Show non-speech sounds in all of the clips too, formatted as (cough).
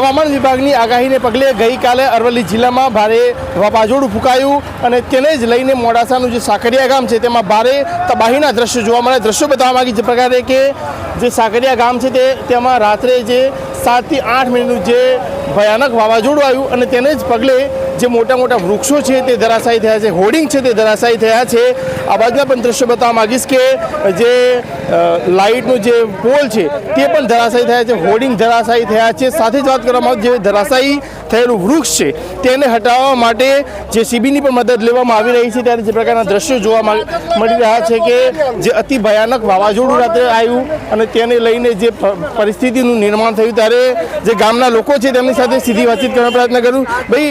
હવામાન વિભાગની આગાહીને પગલે ગઈકાલે અરવલ્લી જિલ્લામાં ભારે વાવાઝોડું ફૂંકાયું અને તેને જ લઈને મોડાસાનું જે સાકરિયા ગામ છે તેમાં ભારે તબાહીના દ્રશ્યો જોવા મળે દ્રશ્યો બતાવવા માગી જે પ્રકારે કે જે સાકરિયા ગામ છે તે, તેમાં રાત્રે જે સાતથી આઠ મિનિટનું જે ભયાનક વાવાઝોડું આવ્યું અને તેને જ પગલે જે મોટા મોટા વૃક્ષો છે તે ધરાશાયી થયા છે, હોર્ડિંગ છે તે ધરાશાયી થયા છે. આ બાજુના પણ દ્રશ્ય બતાવવા માંગીશ કે, જે લાઇટનો જે પોલ છે તે પણ ધરાશાયી થયા છે, હોર્ડિંગ ધરાશાયી થયા છે. સાથે જ વાત કરવામાં આવે, જે ધરાશાયી થયેલું વૃક્ષ છે, તેને હટાવવા માટે જે સીબીની પણ મદદ લેવામાં આવી રહી છે. ત્યારે જે પ્રકારના દ્રશ્યો જોવા મળી રહ્યા છે કે, જે અતિ ભયાનક વાવાઝોડું રાત્રે આવ્યું અને તેને લઈને જે પરિસ્થિતિનું નિર્માણ થયું. ત્યારે જે ગામના લોકો છે તેમની સાથે સીધી વાતચીત કરવાનો પ્રયત્ન કર્યું ભાઈ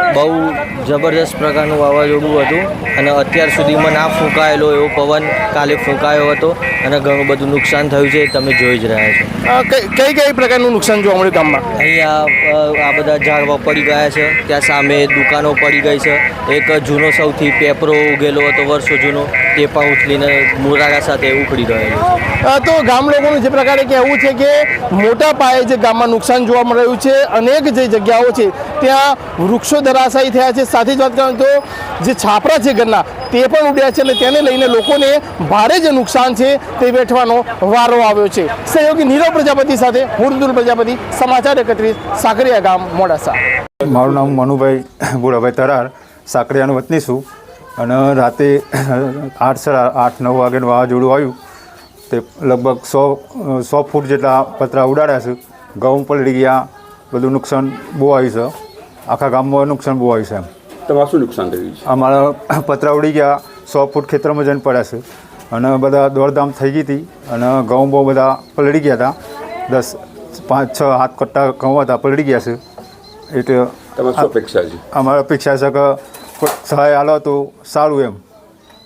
બહુ જબરદસ્ત પ્રકારનું વાવાઝોડું હતું અને અત્યાર સુધીમાં ના ફૂંકાયેલો એવો પવન કાલે ફૂંકાયો હતો અને ઘણું બધું નુકસાન થયું છે તમે જોઈ જ રહ્યા છો. કઈ કઈ પ્રકારનું નુકસાન જોવા મળ્યું ગામમાં? અહીંયા આ બધા ઝાડવા પડી ગયા છે ત્યાં સામે દુકાનો પડી ગઈ છે. એક જૂનો સૌથી પેપરો ઉગેલો હતો વર્ષો જૂનો તે પણ ઉથલીને મુરાગા સાથે ઉખડી ગયેલો તો ગામ લોકોનું જે પ્રકારે કહેવું છે કે મોટા પાયે જે ગામમાં નુકસાન જોવા મળી રહ્યું છે અનેક જે જગ્યાઓ છે ત્યાં વૃક્ષો ધરાશાયી થયા છે. સાથે જ વાત કરું તો જે છાપરા છે ઘરના, તે પણ ઉડ્યા છે અને તેને લઈને લોકોને ભારે જે નુકસાન છે તે વેઠવાનો વારો આવ્યો છે. સહયોગી નીરવ પ્રજાપતિ સાથે હું પ્રજાપતિ, સમાચાર એકત્રીસ, સાકરિયા ગામ, મોડાસા. મારું નામ મનુભાઈ બુડાભાઈ તરાર સાંકળિયાનો વતની છું. અને રાતે આઠ સાડા આઠ, નવ વાગે વાવાઝોડું આવ્યું. તે લગભગ સો સો ફૂટ જેટલા પતરા ઉડાડ્યા છે. ઘઉં પલળી ગયા, બધું નુકસાન બહુ આવ્યું છે. આખા ગામમાં નુકસાન બહુ આવ્યું છે. એમ તમારું શું નુકસાન થયું છે? અમારા (coughs) પતરા ઉડી ગયા સો ફૂટ ખેતરમાં જઈને પડ્યા છે. અને બધા દોડધામ થઈ ગઈ હતી અને ઘઉં બહુ બધા પલળી ગયા હતા. દસ પાંચ છ હાથ કટ્ટા ઘઉં હતા પલળી ગયા છે. એટલે તમારી અપેક્ષા છે? અમારી અપેક્ષા છે કે કોઈ સહાય આલો તો સારું એમ.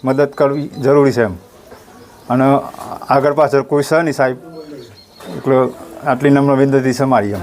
મદદ કરવી જરૂરી છે એમ. અને આગળ પાછળ કોઈ છે નહીં સાહેબ. એટલે આટલી નમ્ર વિનંતી છે મારી એમ.